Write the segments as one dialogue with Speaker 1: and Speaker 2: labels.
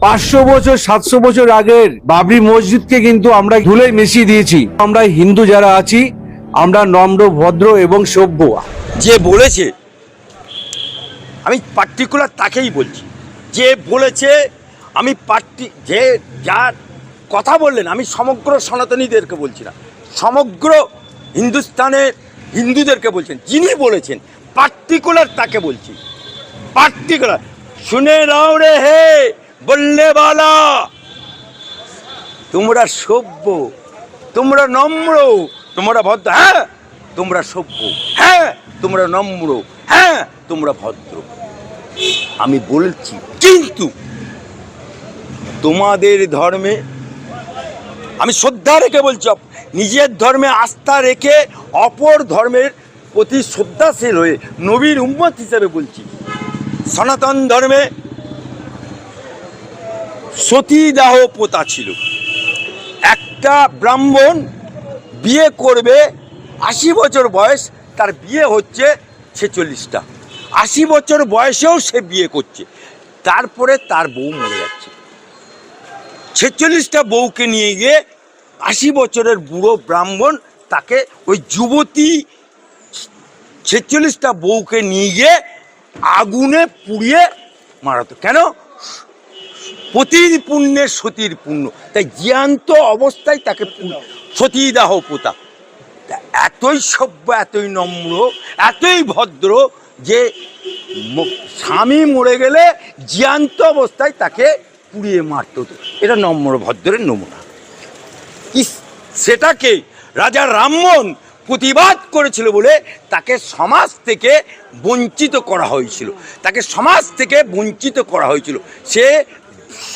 Speaker 1: পাঁচশো বছর সাতশো বছর আগের বাবরি মসজিদকে কিন্তু আমরা ধুলে মিশিয়ে দিয়েছি। আমরা হিন্দু যারা আছি আমরা নম্র ভদ্র এবং সভ্য।
Speaker 2: যে বলেছে আমি পার্টিকুলার তাকেই বলছি যে বলেছে আমি পার্টি যে যার কথা বললেন আমি সমগ্র সনাতনীদেরকে বলছি না সমগ্র হিন্দুস্তানের হিন্দুদেরকে বলছেন যিনি বলেছেন পার্টিকুলার তাকে বলছি পার্টিকুলার শুনে নাও রে হে! বললে বালা, তোমরা সভ্য, তোমরা নম্র, তোমরা ভদ্র হ্যাঁ? তোমরা সভ্য হ্যাঁ? তোমরা নম্র হ্যাঁ? তোমরা ভদ্র। আমি বলছি, কিন্তু তোমাদের ধর্মে, আমি শ্রদ্ধা রেখে বলছি, নিজের ধর্মে আস্থা রেখে অপর ধর্মের প্রতি শ্রদ্ধাশীল হয়ে নবীর উম্মত হিসেবে বলছি, সনাতন ধর্মে সতীদাহ প্রথা ছিল। একটা ব্রাহ্মণ বিয়ে করবে, আশি বছর বয়স, তার বিয়ে হচ্ছে ছেচল্লিশটা। আশি বছর বয়সেও সে বিয়ে করছে। তারপরে তার বউ মরে যাচ্ছে। ছেচল্লিশটা বউকে নিয়ে গিয়ে আশি বছরের বুড়ো ব্রাহ্মণ তাকে ওই যুবতী ছেচল্লিশটা বউকে নিয়ে গিয়ে আগুনে পুড়িয়ে মারাতো কেন? পতির পুণ্যের সতীর পুণ্য। তাই জ্যান্ত অবস্থায় তাকে সতীদাহ পোতা। এতই সভ্য, এতই নম্র, এতই ভদ্র যে স্বামী মরে গেলে জ্যান্ত অবস্থায় তাকে পুড়িয়ে মারত। এটা নম্র ভদ্রের নমুনা। সেটাকে রাজা রামমোহন প্রতিবাদ করেছিল বলে তাকে সমাজ থেকে বঞ্চিত করা হয়েছিল। তাকে সমাজ থেকে বঞ্চিত করা হয়েছিল। সে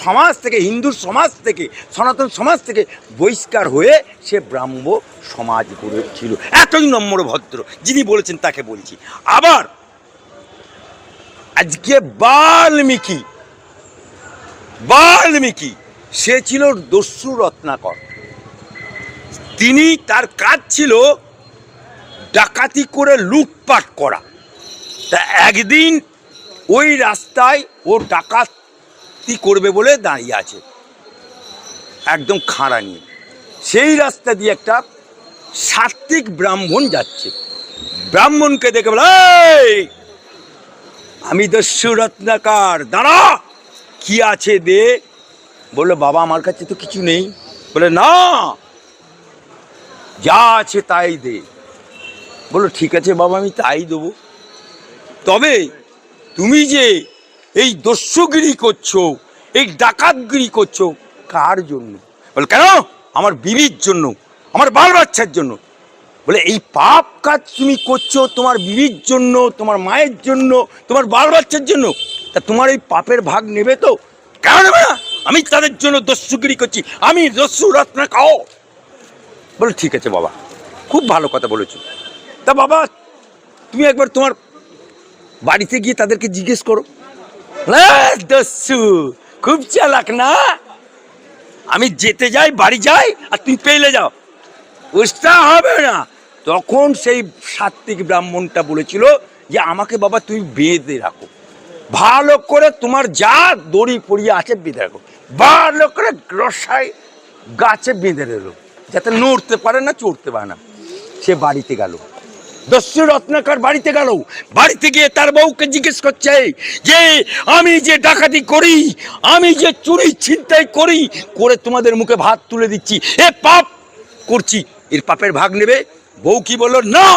Speaker 2: সমাজ থেকে, হিন্দু সমাজ থেকে, সনাতন সমাজ থেকে বহিষ্কার হয়ে সে ব্রাহ্ম সমাজ গড়েছিল এতই নম্র ভদ্র, যিনি বলেছেন তাকে বলছি। আবার আজকে বাল্মীকি বাল্মীকি, সে ছিল দস্যু রত্নাকর। তিনি তার কাজ ছিল ডাকাতি করে লুটপাট করা। তা একদিন ওই রাস্তায় ও ডাকাতি করবে বলে দাঁড়িয়ে আছে। একদম খাঁড়া নিয়ে। সেই রাস্তা দিয়ে একটা সাত্বিক ব্রাহ্মণ যাচ্ছে। ব্রাহ্মণকে দেখে বলে আমি দস্যু রত্নাকার দাঁড়া, কি আছে দে বলল, বাবা, আমার কাছে তো কিছু নেই। বলে, না, যা আছে তাই দে। বলল, ঠিক আছে বাবা, আমি তাই দেবো। তবে তুমি যে এই দস্যুগিরি করছ এই ডাকাতগিরি করছ কার জন্য? বলে কেন? আমার বিবির জন্য আমার বাল বাচ্চার জন্য। বলে এই পাপ কাজ তুমি করছ তোমার বিবির জন্য তোমার মায়ের জন্য তোমার বাল বাচ্চার জন্য। তা তোমার এই পাপের ভাগ নেবে তো? কেন নেবে না? আমি তাদের জন্য দস্যুগিরি করছি আমি দস্যু রত্না খাও। বলে ঠিক আছে বাবা খুব ভালো কথা বলেছ। তা বাবা তুমি একবার তোমার বাড়িতে গিয়ে তাদেরকে জিজ্ঞেস করো। "আহ, দস্যু। খুব চালাক, না? আমি যেতে যাই, বাড়ি যাই, আর তুমি পেলে যাও। বুঝতে হবে না। তখন সেই সাত্বিক ব্রাহ্মণটা বলেছিল যে, আমাকে বাবা তুমি বেঁধে রাখো। ভালো করে তোমার যা দড়ি পড়িয়ে আছে বেঁধে রাখো। ভালো করে রসায় গাছে বেঁধে দিল যাতে নড়তে পারে না, চড়তে পারে না। সে বাড়িতে গেল। দস্যু রত্নাকর বাড়িতে গেল। বাড়িতে গিয়ে তার বউকে জিজ্ঞেস করছে, যে আমি যে ডাকাতি করি, আমি যে চুরি ছিনতাই করি, করে তোমাদের মুখে ভাত তুলে দিচ্ছি। এ পাপ করছি। এর পাপের ভাগ নেবে? বউ কি বলল, না,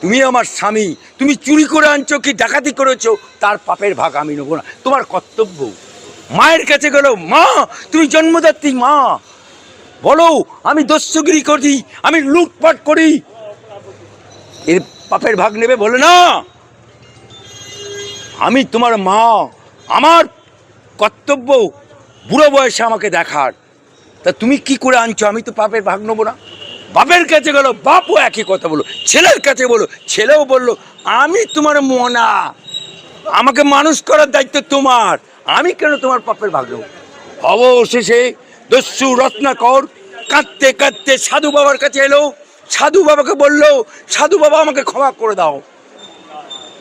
Speaker 2: তুমি আমার স্বামী, তুমি চুরি করে আনছো কি ডাকাতি করেছ? তার পাপের ভাগ আমি নেব না। তোমার কর্তব্য। মায়ের কাছে গেল, মা, তুমি জন্মদাত্রী, মা। বলো, আমি দস্যুগিরি করি, আমি লুটপাট করি এর পাপের ভাগ নেবে বলে না। আমি তোমার মা, আমার কর্তব্য বুড়ো বয়সে আমাকে দেখার। তা তুমি কি করে আনছো? আমি তো পাপের ভাগ নেব না। বাপের কাছে গেলো, বাপও একই কথা বলো ছেলের কাছে বলো ছেলেও বলল, আমি তোমার মনা, আমাকে মানুষ করার দায়িত্ব তোমার। আমি কেন তোমার পাপের ভাগ নেব? অবশেষে দস্যু রত্নাকর কাঁদতে কাঁদতে সাধু বাবার কাছে এলো। সাধু বাবাকে বলল, সাধু বাবা, আমাকে ক্ষমা করে দাও।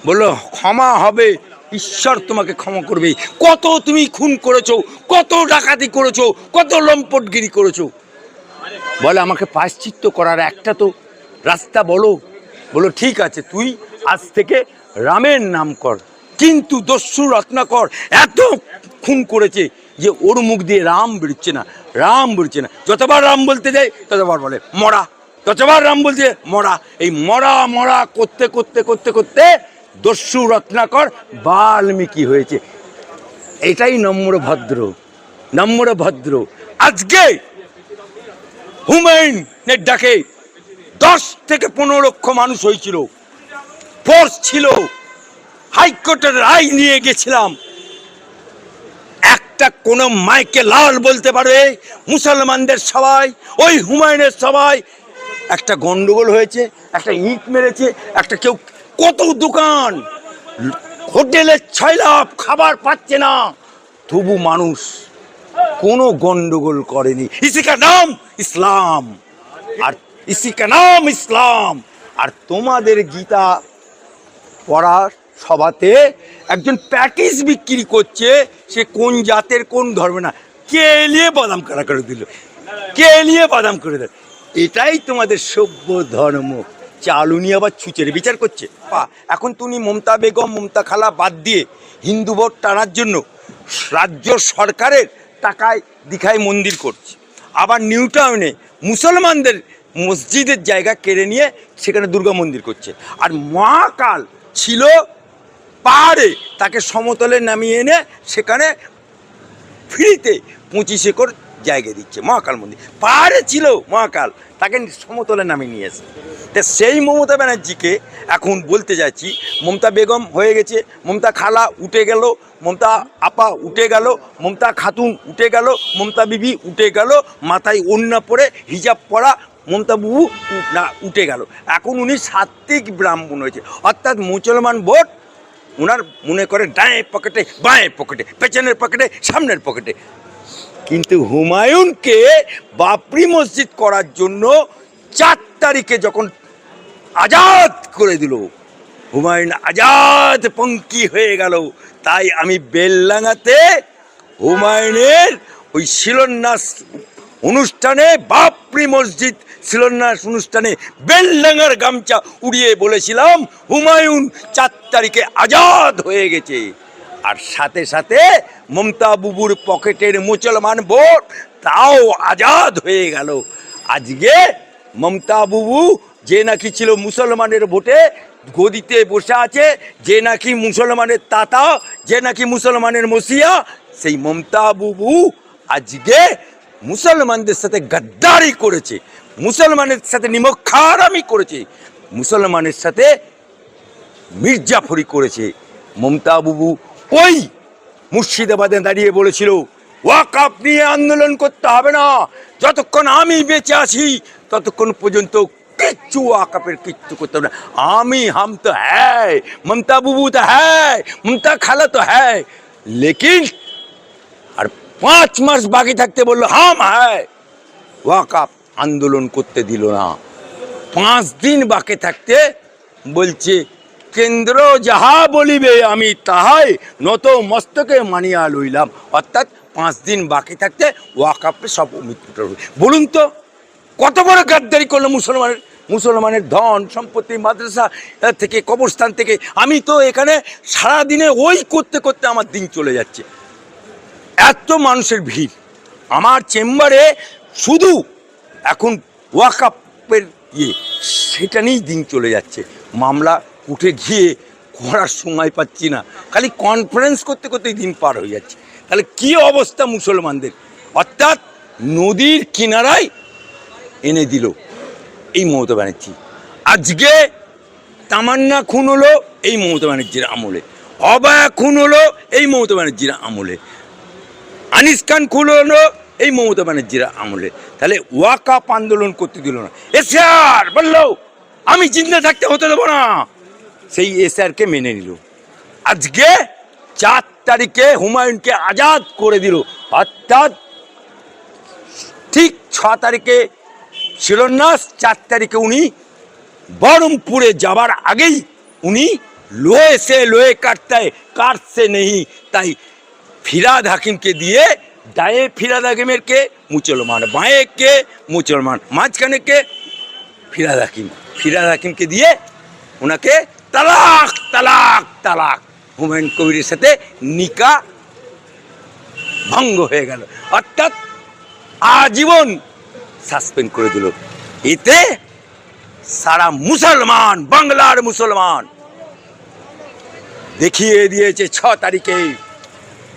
Speaker 2: বলল, ক্ষমা হবে, ঈশ্বর তোমাকে ক্ষমা করবে। কত তুমি খুন করেছ, কত ডাকাতি করেছ, কত লম্পটগিরি করেছ। বলে, আমাকে পাশ্চিত্য করার একটা তো রাস্তা বলো। বলো ঠিক আছে, তুই আজ থেকে রামের নাম কর। কিন্তু দস্যু রত্নাকর এত খুন করেছে যে ওর মুখ দিয়ে রাম বেরোচ্ছে না, রাম বেরোচ্ছে না। যতবার রাম বলতে যায়, ততবার বলে, মরা। যতবার রাম বলছে, মরা। এই মরা মরা করতে করতে করতে করতে দস্যু রত্নাকর বাল্মীকি হয়েছে। এটাই নম্র ভদ্র নম্র ভদ্র। আজকে হুমায়ুনের ডাকে দশ থেকে পনেরো লক্ষ মানুষ হয়েছিল। ফোর্স ছিল। হাইকোর্টের রায় নিয়ে গেছিলাম। একটা কোনো মাইকে লাল বলতে পারে মুসলমানদের সবাই, ওই হুমায়ুনের সবাই একটা গন্ডগোল হয়েছে, একটা ইট মেরেছে, একটা কেউ কত দোকান হোটেলের ছয় লাভ খাবার পাচ্ছে না। তবু মানুষ কোনো গন্ডগোল করেনি। ইসি কা নাম ইসলাম, আর ইসি কা নাম ইসলাম। আর তোমাদের গীতা পড়ার সভাতে একজন প্যাকেজ বিক্রি করছে, সে কোন জাতের কোন ধর্ম না। কে এলিয়ে বাদাম করে দিল। কে এলিয়ে বাদাম করে দিল। এটাই তোমাদের সভ্য ধর্ম। চালুনি আবার ছুচের বিচার করছে। পা, এখন তুমি মমতা বেগম, মমতা খালা বাদ দিয়ে হিন্দু ভোট টানার জন্য রাজ্য সরকারের টাকায় দীঘায় মন্দির করছে। আবার নিউ টাউনে মুসলমানদের মসজিদের জায়গা কেড়ে নিয়ে সেখানে দুর্গা মন্দির করছে। আর মহাকাল ছিল পাহাড়ে, তাকে সমতলে নামিয়ে এনে সেখানে ফ্রিতে পঁচিশ একর জায়গা দিচ্ছে, মহাকাল মন্দির। পাহাড়ে ছিল মহাকাল, তাকে সমতলে নামে নিয়ে এসে। তা সেই মমতা ব্যানার্জিকে এখন বলতে যাচ্ছি, মমতা বেগম হয়ে গেছে, মমতা খালা উঠে গেল, মমতা আপা উঠে গেল, মমতা খাতুন উঠে গেল, মমতা বিবি উঠে গেল, মাথায় ওন্না পরে হিজাব পরা মমতা বুবু না, উঠে গেল। এখন উনি সাত্বিক ব্রাহ্মণ হয়েছে। অর্থাৎ মুসলমান ভোট ওনার মনে করে ডায়ে পকেটে বাঁয়ে পকেটে, পেছনের পকেটে, সামনের পকেটে। কিন্তু হুমায়ুনকে বাবরি মসজিদ করার জন্য চার তারিখে যখন আজাদ করে দিল, হুমায়ুন আজাদ পঙ্কি হয়ে গেল। তাই আমি বেললাঙাতে হুমায়ুনের ওই শিলান্যাস অনুষ্ঠানে, বাপরি মসজিদ শিলান্যাস অনুষ্ঠানে বেলডাঙ্গার গামছা উড়িয়ে বলেছিলাম, হুমায়ুন চার তারিখে আজাদ হয়ে গেছে। আর সাথে সাথে মমতা বুবুর পকেটের মুসলমান ভোট, তাও আজাদ হয়ে গেল। আজকে মমতা বুবু যে নাকি ছিল মুসলমানের ভোটে, গদিতে বসে আছে, যে নাকি মুসলমানের তাতা, যে নাকি মুসলমানের মসিয়া, সেই মমতা বুবু আজকে মুসলমানদের সাথে গাদ্দারি করেছে, মুসলমানের সাথে নিমক্ষারামি করেছে, মুসলমানের সাথে মির্জাফরি করেছে। মমতা বুবু ওই মুর্শিদাবাদে দাঁড়িয়ে বলেছিল ওয়াকাপ নিয়ে আন্দোলন করতে হবে না। যতক্ষণ আমি বেঁচে আছি, ততক্ষণ পর্যন্ত কিচ্ছু ওয়াকাপের কিচ্ছু করতে হবে না। আমি, হাম তো হ্যায়, মমতা বুবু তো হ্যায়, মমতা খালা তো হ্যায়। লেকিন আর পাঁচ মাস বাকি থাকতে বলল, হাম হ্যায়। ওয়াকাপ আন্দোলন করতে দিল না। পাঁচ দিন বাকি থাকতে বলছে কেন্দ্র যাহা বলিবে আমি তাহাই নত মস্তকে মানিয়া লইলাম। অর্থাৎ পাঁচ দিন বাকি থাকতে ওয়াকাপে সব মৃত্যুটা বলুন তো, কত বড় গাদ্দারি করল মুসলমানের মুসলমানের ধন, সম্পত্তি, মাদ্রাসা থেকে কবরস্থান থেকে? আমি তো এখানে সারাদিনে ওই করতে করতে আমার দিন চলে যাচ্ছে। এত মানুষের ভিড়। আমার চেম্বারে শুধু এখন ওয়াকাপের ইয়ে সেটা নিয়েই দিন চলে যাচ্ছে। মামলা উঠে গিয়ে করার সময় পাচ্ছি না। খালি কনফারেন্স করতে করতেই দিন পার হয়ে যাচ্ছে। তাহলে কি অবস্থা মুসলমানদের? অর্থাৎ নদীর কিনারায় এনে দিল এই মমতা ব্যানার্জি। আজকে তামান্না খুন হলো এই মমতা ব্যানার্জির আমলে। অবায়া খুন হলো এই মমতা ব্যানার্জির আমলে। আনিস খান খুন হলো এই মমতা ব্যানার্জির আমলে। তাহলে ওয়াকাপ আন্দোলন করতে দিল না। এসআর বলল, আমি চিন্তা থাকতে হতে দেবো না। সেই এসআরকে মেনে নিল। আজকে চার তারিখে হুমায়ুনকে আজাদ করে দিল। অর্থাৎ ঠিক ছ তারিখে শিলান্যাস, চার তারিখে উনি বহরমপুরে যাবার আগেই উনি লোয়ে সে লোহে কাটতে কাটছে নেই, তাই ফিরাদ হাকিমকে দিয়ে ডায়ে ফিরাদ হাকিমের কে মুসলমান বাঁয়ে কে মুসলমান মাঝখানে কে ফিরাদ হাকিম, ফিরাদ হাকিমকে দিয়ে ওনাকে তালাক তালাক তালাক। হুমায়ুন কবিরের সাথে নিকা ভঙ্গ হয়ে গেল। অর্থাৎ আজীবন সাসপেন্ড করে দিল। এতে সারা মুসলমান, বাংলার মুসলমান দেখিয়ে দিয়েছে ছ তারিখে।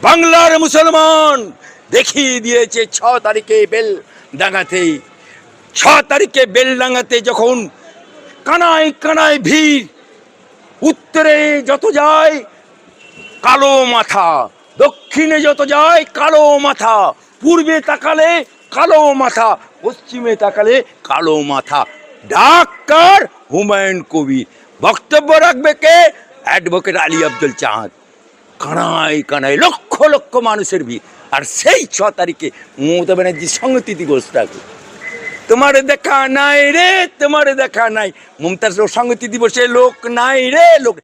Speaker 2: বাংলার মুসলমান দেখিয়ে দিয়েছে ছ তারিখে বেল ডাঙাতে। ছ তারিখে বেল ডাঙাতে যখন কানায় কানায় ভিড় উত্তরে যত যায়, কালো মাথা। দক্ষিণে যত যায়, কালো মাথা। পূর্বে তাকালে কালো মাথা, পশ্চিমে তাকালে কালো মাথা। ডাক্তার হুমায়ুন কবির বক্তব্য রাখবে কে? অ্যাডভোকেট আলী আব্দুল চাঁদ। কানায় কানায় লক্ষ লক্ষ মানুষের ভিড়। আর সেই ছ তারিখে মমতা ব্যানার্জির সংহতি দিবস রাখবে। তোমার দেখা নাই রে তোমার দেখা নাই। মমতার সংগতি দিবসে লোক নাই রে লোক